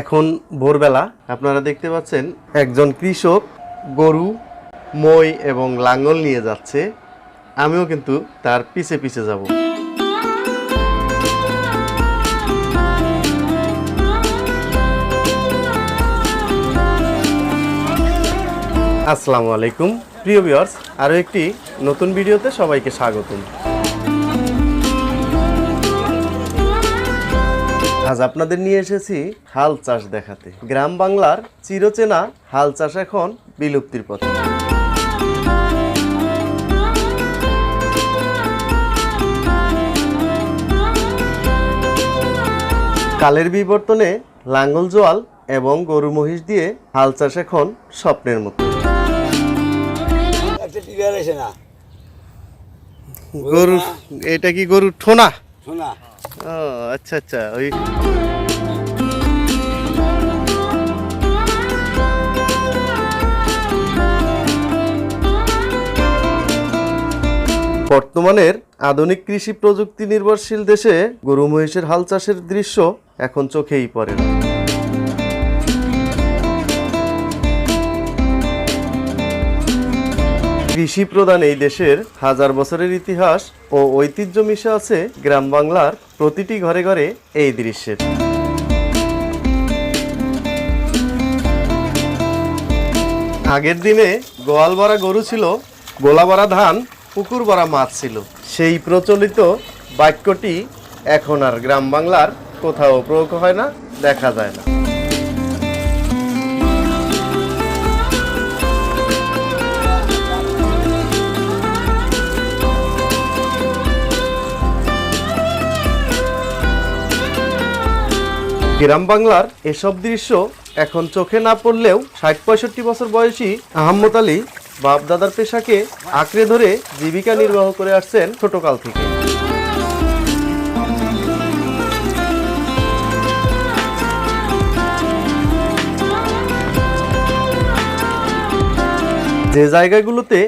এখন ভোরবেলা আপনারা দেখতে পাচ্ছেন একজন কৃষক গরু, মই এবং লাঙ্গল নিয়ে যাচ্ছে। আমিও কিন্তু তার পিছে পিছে যাব। আসসালামু আলাইকুম। প্রিয় ভিউয়ার্স, আরও একটি নতুন ভিডিওতে সবাইকে স্বাগতম। আজ আপনাদের নিয়ে এসেছি হাল চাষ দেখাতে। গ্রাম বাংলার চিরচেনা হাল চাষ এখন বিলুপ্তির পথে। কালের বিবর্তনে লাঙ্গল জোয়াল এবং গরু মহিষ দিয়ে হাল চাষ এখন স্বপ্নের মতো। গরু এটা কি গরু ঠোনা? শোনা ও আচ্ছা আচ্ছা ওই বর্তমানের আধুনিক কৃষি প্রযুক্তি নির্ভরশীল দেশে গরু মহিষের হাল চাষের দৃশ্য এখন চোখেই পড়ে না। কৃষি প্রধান এই দেশের হাজার বছরের ইতিহাস ও ঐতিহ্য মিশে আছে গ্রাম বাংলার প্রতিটি ঘরে ঘরে এই দৃশ্যের। আগের দিনে গোয়াল ভরা গরু ছিল, গোলা ভরা ধান, পুকুর ভরা মাছ ছিল। সেই প্রচলিত বাক্যটি এখন আর গ্রাম বাংলার কোথাও প্রয়োগ হয় না, দেখা যায় না। গ্রাম বাংলার এসব দৃশ্য এখন চোখে না পড়লেও ষাট পঁয়ষট্টি বছর বয়সী আহম্মদ আলী বাপ দাদার পেশাকে আঁকড়ে ধরে জীবিকা নির্বাহ করে আসছেন ছোটকাল থেকে। যে জায়গাগুলোতে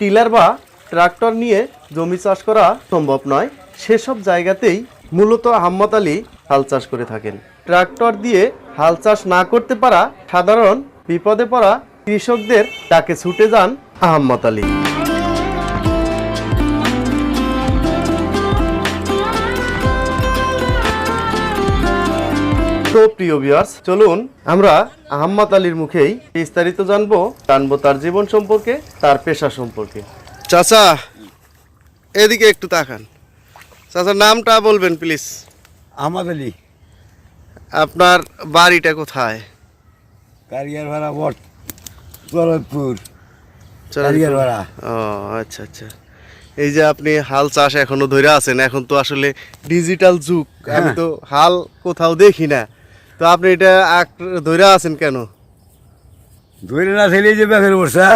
টিলার বা ট্রাক্টর নিয়ে জমি চাষ করা সম্ভব নয়, সেসব জায়গাতেই মূলত আহম্মদ আলী হাল চাষ করে থাকেন। ট্রাক্টর দিয়ে হাল চাষ না করতে পারা সাধারণ বিপদে পড়া কৃষকদের তাকে ছুটে যান আহম্মদ আলী। তো প্রিয় ভিউয়ার্স চলুন আমরা আহম্মদ আলীর মুখেই বিস্তারিত জানব জানব তার জীবন সম্পর্কে, তার পেশা সম্পর্কে। চাচা, এদিকে একটু তাকান। চাচার নামটা বলবেন প্লিজ আহমদ আলী। আপনার বাড়িটা কোথায়? কারিয়ার ভাড়া বট দৌলতপুর কারিয়ার ভাড়া। ও আচ্ছা আচ্ছা। এই যে আপনি হাল চাষ এখনও ধরে আছেন এখন তো আসলে ডিজিটাল যুগ। আমি তো হাল কোথাও দেখি না। তো আপনি এটা ধরে আছেন কেন? ধরে না থাকলে যে ব্যাগের বর্ষা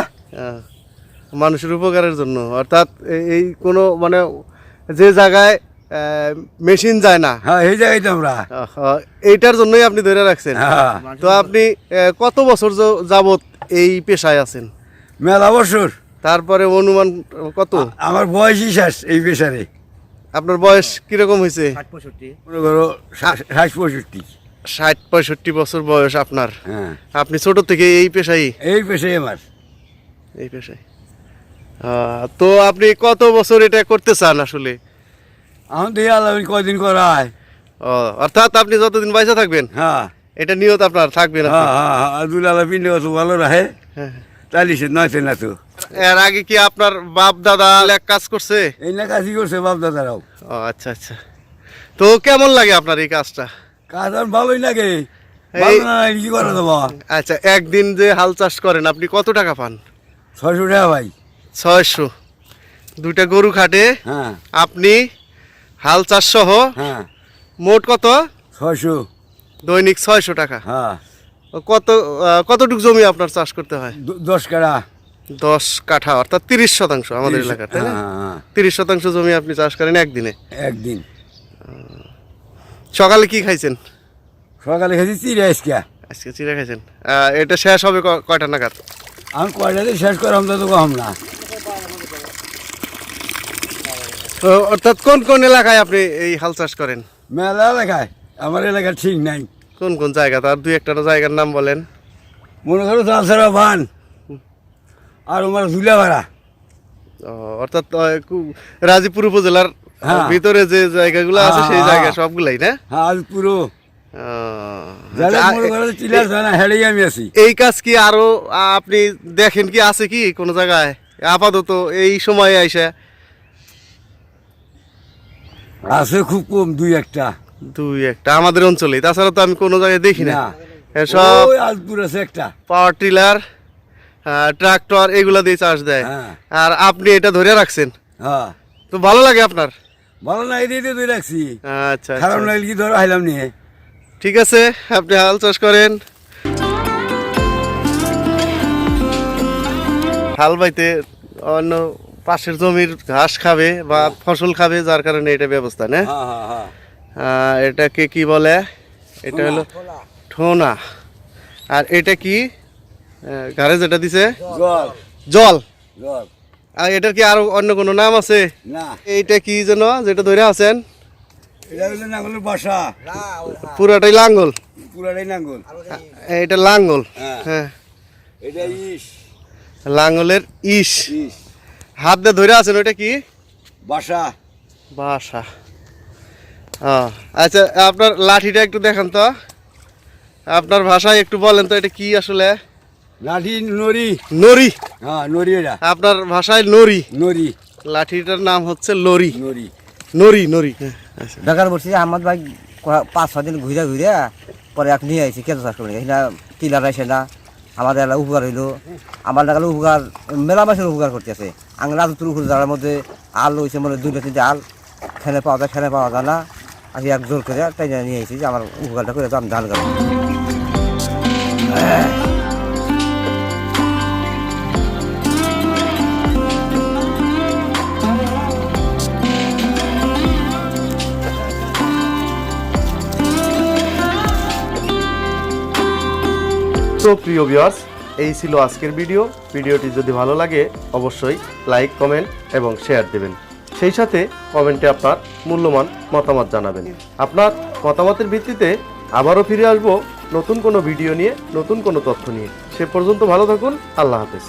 মানুষের উপকারের জন্য। অর্থাৎ এই কোনো মানে যে জায়গায় মেশিন যায় না। হ্যাঁ এই জায়গায় তো আমরা। এইটার জন্যই আপনি ধরে রাখছেন। হ্যাঁ। তো আপনি আহ, কত বছর যাবত এই পেশায় আছেন? মেলা বছর। তারপরে অনুমান কত? আমার বয়সই শেষ এই পেশারে। আপনার বয়স কীরকম হয়েছে? মনে করো ষাট পঁয়ষট্টি। ষাট পঁয়ষট্টি বছর বয়স আপনার। হ্যাঁ। আপনি ছোট থেকে এই পেশাই? এই পেশাই আমার। এই পেশায় তো আপনি কত বছর এটা করতে চান আসলে? আমার দিয়ে আল্লাহ কয়দিন করায়। ও, অর্থাৎ আপনি যতদিন বাইসা থাকবেন হ্যাঁ। এটা নিয়ত আপনার থাকবে না হ্যাঁ হ্যাঁ হ্যাঁ দুল আল্লাহ পিন্ডে কত ভালো রাখে। হ্যাঁ। তাহলে সে নয় না তো। এর আগে কি আপনার বাপ দাদা এক কাজ করছে? এই না কাজই করছে বাপ দাদারাও ও আচ্ছা আচ্ছা। তো কেমন লাগে আপনার এই কাজটা? কাজ আর ভালোই লাগে। কি করে দেবো আচ্ছা একদিন যে হাল চাষ করেন আপনি কত টাকা পান? ছয়শো টাকা ভাই। ছয়শো। দুইটা গরু খাটে হ্যাঁ। আপনি হাল চাষ সহ হ্যাঁ। মোট কত? ছয়শো। দৈনিক ছয়শো টাকা। হ্যাঁ। কত কতটুকু জমি আপনার চাষ করতে হয়? দশ কাড়া দশ কাঠা অর্থাৎ তিরিশ শতাংশ আমাদের এলাকার তাই না? হ্যাঁ, হ্যাঁ, তিরিশ শতাংশ জমি আপনি চাষ করেন একদিনে? একদিন। সকালে কি খাইছেন? সকালে খেয়েছি চিড়ে আজকে আজকে চিড়া খাইছেন। এটা শেষ হবে কয়টা নাগাদ? আমি কয়টাতে শেষ করে আমরা তো কম না তো অর্থাৎ কোন কোন এলাকায় আপনি এই হাল চাষ করেন? মেলা এলাকায়। আমার এলাকা ঠিক নাই। কোন কোন জায়গা? তার দুই একটা জায়গার নাম বলেন। মনে করো তাছাড়া বান আর আমার ঝুলা ভাড়া ও, অর্থাৎ রাজীপুর উপজেলার হ্যাঁ। ভিতরে যে জায়গাগুলো আছে হ্যাঁ, সেই হ্যাঁ। জায়গা সবগুলাই না? পুরো আচ্ছা, এই কাজ কি আরও আপনি দেখেন কি আছে কি কোন জায়গায়? আপাতত এই সময়ে আইসা আছে খুব কম দুই একটা। দুই একটা আমাদের অঞ্চলে তাছাড়া তো আমি কোনো জায়গায় দেখি না। সব আজপুর আছে একটা। পাওয়ার টিলার ট্রাক্টর এগুলা দিয়ে চাষ দেয়। হ্যাঁ। আর আপনি এটা ধরে রাখছেন? হ্যাঁ। তো ভালো লাগে আপনার? ভালো না দিয়ে দুই রাখছি। আচ্ছা খারাপ আচ্ছা। লাগলে কি ধরো হাইলাম নিয়ে? ঠিক আছে আপনি হাল চাষ করেন। হাল বাইতে অন্য পাশের জমির ঘাস খাবে বা ফসল খাবে যার কারণে এটা ব্যবস্থা না? হ্যাঁ হ্যাঁ হ্যাঁ। এটাকে কি বলে? এটা হলো ঠোনা। আর এটা কি? ঘাড়ে যেটা দিছে? জল। আর এটার কি আরও অন্য কোনো নাম আছে? এইটা কি যেন যেটা ধরে আছেন? বাসা। পুরাটাই লাঙ্গল। পুরাটাই এটা লাঙ্গল। হ্যাঁ। হ্যাঁ। এটা ইস। লাঙ্গলের ইস। ইস। হাত দিয়ে ধরে আছেন ওইটা কি? বাসা। বাসা। আচ্ছা আপনার লাঠিটা একটু দেখান তো। আপনার ভাষায় একটু বলেন তো এটা কি আসলে? লাঠি নরি নরি হ্যাঁ নরি এটা। আপনার ভাষায় নরি নরি লাঠিটার নাম হচ্ছে লরি। নরি নরি নরি বেকার বলছি যে আমার ভাই পাঁচ ছয় দিন ঘুরে ঘুরে পরে এক নিয়ে আইছি কেঁচো চাষ করে এখানে টিলার আসে না আমাদের এলাকা উপকার হইল। আমার লাগালে উপকার মেলা মাসের উপকার করতেছে। আং রাজুতুর উপরে যার মধ্যে আল হয়েছে মানে দুইটা তিনটে আল। খেলে পাওয়া যায় খেলে পাওয়া যায় না। আমি এক জোর করে তাই নিয়ে আইছি যে আমার উপকারটা করে আমি ধান গাবো। তো প্রিয় ভিউয়ার্স এই ছিল আজকের ভিডিও। ভিডিওটি যদি ভালো লাগে, অবশ্যই লাইক, কমেন্ট এবং শেয়ার দেবেন। সেই সাথে কমেন্টে আপনার মূল্যমান মতামত জানাবেন। আপনার মতামতের ভিত্তিতে আবারও ফিরে আসব নতুন কোনো ভিডিও নিয়ে, নতুন কোনো তথ্য নিয়ে। সে পর্যন্ত ভালো থাকুন। আল্লাহ হাফেজ।